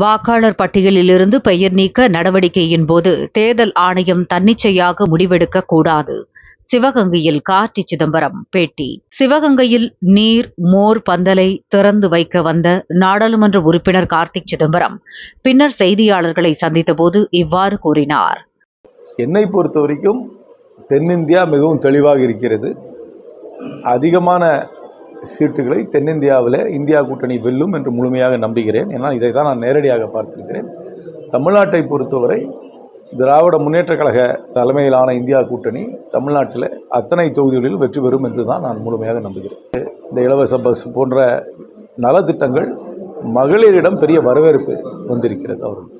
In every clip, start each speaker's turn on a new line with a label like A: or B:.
A: வாக்காளர் பட்டியலிலிருந்து பெயர் நீக்க நடவடிக்கையின் போது தேர்தல் ஆணையம் தன்னிச்சையாக முடிவெடுக்க கூடாது. சிவகங்கையில் கார்த்தி சிதம்பரம் பேட்டி. சிவகங்கையில் நீர் மோர் பந்தலை திறந்து வைக்க வந்த நாடாளுமன்ற உறுப்பினர் கார்த்திக் சிதம்பரம் பின்னர் செய்தியாளர்களை சந்தித்தபோது இவ்வாறு கூறினார்.
B: என்னை பொறுத்த வரைக்கும் தென்னிந்தியா மிகவும் தெளிவாக இருக்கிறது. அதிகமான சீட்டுகளை தென்னிந்தியாவில் இந்தியா கூட்டணி வெல்லும் என்று முழுமையாக நம்புகிறேன். ஏன்னா இதை தான் நான் நேரடியாக பார்த்திருக்கிறேன். தமிழ்நாட்டை பொறுத்தவரை திராவிட முன்னேற்ற கழக தலைமையிலான இந்தியா கூட்டணி தமிழ்நாட்டில் அத்தனை தொகுதிகளிலும் வெற்றி பெறும் என்று தான் நான் முழுமையாக நம்புகிறேன். இந்த இலவச பஸ் போன்ற நலத்திட்டங்கள் மகளிரிடம் பெரிய வரவேற்பு வந்திருக்கிறது அவர்கள்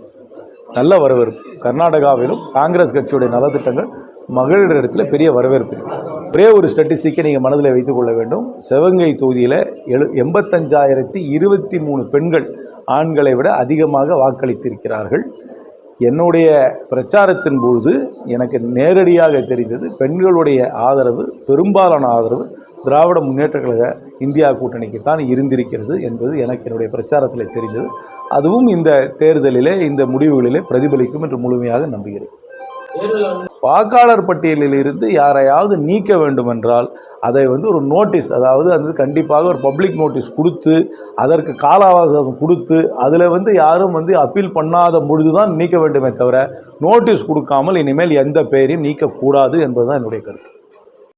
B: நல்ல வரவேற்பு. கர்நாடகாவிலும் காங்கிரஸ் கட்சியுடைய நலத்திட்டங்கள் மகளிரிடத்தில் பெரிய வரவேற்பு. இருக்கிறது ஒரே ஒரு ஸ்டட்டிஸ்டிக்கை நீங்கள் மனதில் வைத்துக்கொள்ள வேண்டும். சிவகங்கை தொகுதியில் எழு எண்பத்தஞ்சாயிரத்தி இருபத்தி மூணு பெண்கள் ஆண்களை விட அதிகமாக வாக்களித்திருக்கிறார்கள். என்னுடைய பிரச்சாரத்தின் பொழுது எனக்கு நேரடியாக தெரிந்தது பெண்களுடைய ஆதரவு பெரும்பாலான ஆதரவு திராவிட முன்னேற்ற கழக இந்தியா கூட்டணிக்கு தான் இருந்திருக்கிறது என்பது எனக்கு என்னுடைய பிரச்சாரத்தில் தெரிந்தது. அதுவும் இந்த தேர்தலிலே இந்த முடிவுகளிலே பிரதிபலிக்கும் என்று முழுமையாக நம்புகிறேன். வாக்காளர் பட்டியலில் இருந்து யாரையாவது நீக்க வேண்டுமென்றால் அதை வந்து ஒரு நோட்டீஸ் அதாவது அது கண்டிப்பாக ஒரு பப்ளிக் நோட்டீஸ் கொடுத்து அதற்கு கால அவகாசம் கொடுத்து அதில் வந்து யாரும் வந்து அப்பீல் பண்ணாத பொழுது தான் நீக்க வேண்டுமே தவிர நோட்டீஸ் கொடுக்காமல் இனிமேல் எந்த பெயரையும் நீக்கக்கூடாது என்பதுதான் என்னுடைய கருத்து.